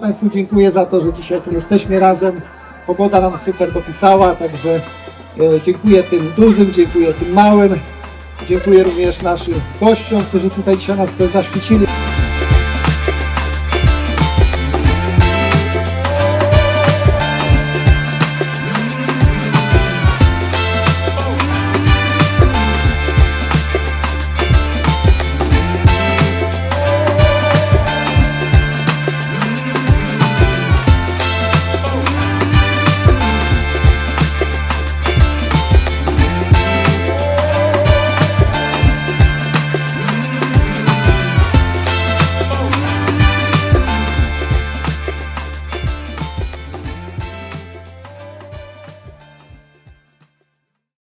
Państwu dziękuję za to, że dzisiaj tu jesteśmy razem. Pogoda nam super dopisała, także e, dziękuję tym dużym, dziękuję tym małym. Dziękuję również naszym gościom, którzy tutaj dzisiaj nas zaszczycili.